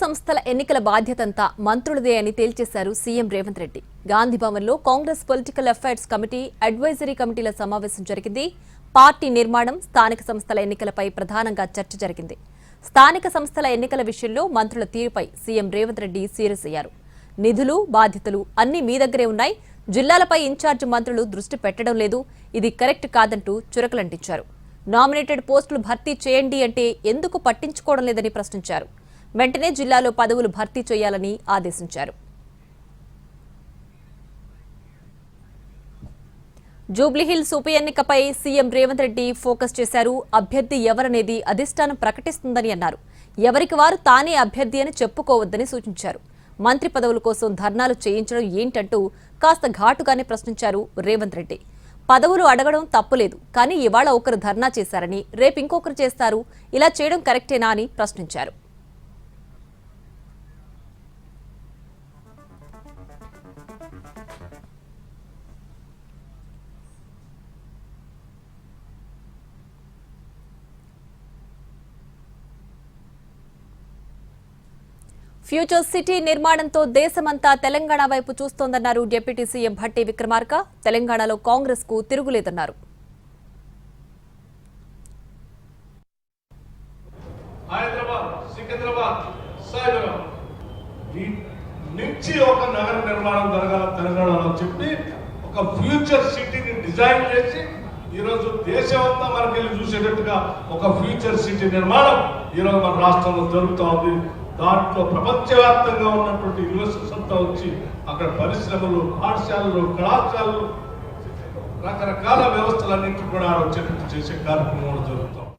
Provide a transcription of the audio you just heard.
సంస్థల ఎన్నికల బాధ్యతంతా మంత్రులదే అని తేల్చేశారు సీఎం రేవంత్ రెడ్డి. గాంధీ భవన్లో Congress political affairs committee advisory కమిటీల సమావేశం జరిగింది. పార్టీ నిర్మాణం స్థానిక సంస్థల ఎన్నికలపై ప్రధానంగా చర్చ జరిగింది. స్థానిక సంస్థల ఎన్నికల విషయంలో మంత్రుల తీరుపై సీఎం రేవంత్ రెడ్డి సీరియస్ అయ్యారు. నిధులు బాధ్యతలు అన్నీ మీ దగ్గరే ఉన్నాయి. జిల్లాలపై ఇన్ఛార్జ్ మంత్రులు దృష్టి పెట్టడం లేదు. ఇది కరెక్ట్ కాదంటూ చురకలంటించారు. నామినేటెడ్ పోస్టులు భర్తీ చేయండి అంటే ఎందుకు పట్టించుకోవడం లేదని ప్రశ్నించారు. వెంటనే జిల్లాలో పదవులు భర్తీ చేయాలని ఆదేశించారు. జూబ్లీహిల్స్ ఉప ఎన్నికపై సీఎం రేవంత్ రెడ్డి ఫోకస్ చేశారు. అభ్యర్థి ఎవరనేది అధిష్టానం ప్రకటిస్తుందని అన్నారు. ఎవరికి వారు తానే అభ్యర్థి అని చెప్పుకోవద్దని సూచించారు. మంత్రి పదవుల కోసం ధర్నాలు చేయించడం ఏంటంటూ కాస్త ఘాటుగానే ప్రశ్నించారు రేవంత్ రెడ్డి. పదవులు అడగడం తప్పులేదు కానీ ఇవాళ ఒకరు ధర్నా చేశారని రేపు ఇంకొకరు చేస్తారు. ఇలా చేయడం కరెక్టేనా అని ప్రశ్నించారు. ఫ్యూచర్ సిటీ నిర్మాణంతో దేశమంతా తెలంగాణ వైపు చూస్తోందన్నారు డిప్యూటీ సీఎం భట్టి విక్రమార్క. తెలంగాణలో కాంగ్రెస్కు తిరుగులేదన్నారు. హైదరాబాద్ సికింద్రాబాద్ సైబరాబాద్ నుంచి ఒక నగర నిర్మాణం జరగాల తెలంగాణలో చెప్పి ఒక ఫ్యూచర్ సిటీని డిజైన్ చేసి ఈరోజు దేశమంతా మనకి వెళ్ళి చూసేటట్టుగా ఒక ఫ్యూచర్ సిటీ నిర్మాణం ఈరోజు మన రాష్ట్రంలో జరుగుతూ ఉంది. దాంట్లో ప్రపంచవ్యాప్తంగా ఉన్నటువంటి యూనివర్సిటీస్ అంతా వచ్చి అక్కడ పరిశ్రమలు పాఠశాలలు కళాశాలలు రకరకాల వ్యవస్థలన్నింటినీ కూడా వచ్చేటట్టు చేసే కార్యక్రమం